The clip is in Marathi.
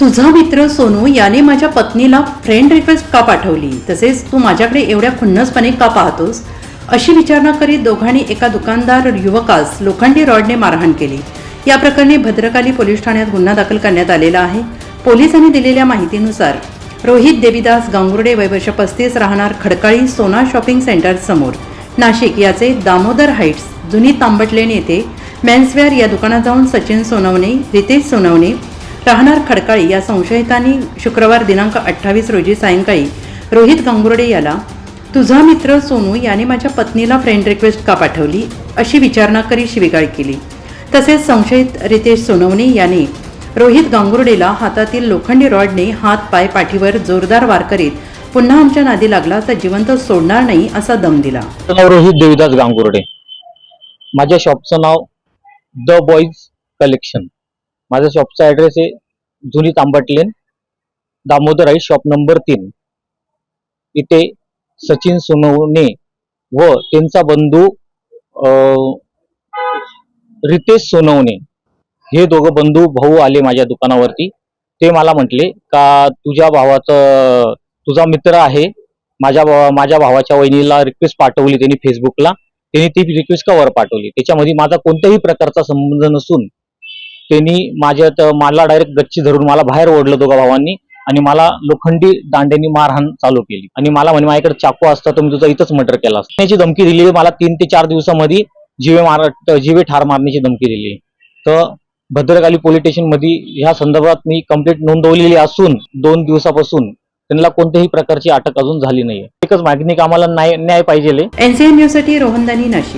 तुझा मित्र सोनू याने माझ्या पत्नीला फ्रेंड रिक्वेस्ट का पाठवली? तसेच तू माझ्याकडे एवढ्या खुन्नसपणे का पाहतोस? अशी विचारणा करीत दोघांनी एका दुकानदार युवकास लोखंडी रॉडने मारहाण केली. या प्रकरणी भद्रकाली पोलीस ठाण्यात गुन्हा दाखल करण्यात आलेला आहे. पोलिसांनी दिलेल्या माहितीनुसार रोहित देवीदास गांगुर्डे वयवर्ष पस्तीस राहणार खडकाळी सोना शॉपिंग सेंटर समोर. नाशिक याचे दामोदर हाईट्स जुनी तांबटलेन येथे मेन्सवेअर या दुकानात जाऊन सचिन सोनवणे रितेश सोनवणे राहणार खडकाळी या संशयितांनी शुक्रवार दिनांक अठ्ठावीस रोजी सायंकाळी रोहित गांगुर्डे याला तुझा मित्र सोनू याने माझ्या पत्नीला फ्रेंड रिक्वेस्ट का पाठवली? अशी विचारणा करी शिवीगाळ केली. तसेच संशयित रितेश सोनवणे याने रोहित गांगुर्डेला हातातील लोखंडी रॉडने हात पाय पाठीवर जोरदार वार करीत पुन्हा आमच्या नादी लागला तर जिवंत सोडणार नाही असा दम दिला. रोहित देवीदास गांगुर्डे. माझ्या शॉपचं नाव द बॉईज कलेक्शन माझ्या शॉपचा ऍड्रेस आहे जुनी तांबट लेन दामोदर आई शॉप नंबर तीन. इथे सचिन सोनवणे व त्यांचा बंधू रितेश सोनवणे. हे दोघं बंधू भाऊ आले माझ्या दुकानावरती. ते मला म्हटले का तुझ्या भावाचं तुझा मित्र आहे. माझ्या भावा- माझ्या भावाच्या वहिनीला रिक्वेस्ट पाठवली त्यांनी फेसबुकला त्यांनी ती रिक्वेस्ट कवर पाठवली. त्याच्यामध्ये माझा कोणत्याही प्रकारचा संबंध नसून त्यांनी माझ्या मला डायरेक्ट गच्ची धरून मला बाहेर ओढलं दोघा भावांनी आणि मला लोखंडी दांड्यांनी मारहाण चालू केली. आणि मला म्हणे माझ्याकडे चाकू असता तर मी तुझा इथंच मर्डर केला असता. धमकी दिली मला तीन ते चार दिवसामध्ये जीवे मार जीवे ठार मारण्याची धमकी दिली तर भद्रकाली पोलीस स्टेशनमध्ये ह्या संदर्भात मी कंप्लेंट नोंदवलेली असून दोन दिवसापासून त्यांना कोणत्याही प्रकारची अटक अजून झाली नाही एकच मागणी की आम्हाला न्याय न्याय पाहिजे एनसीएन न्यूजसाठी रोहनदानी नाशिक.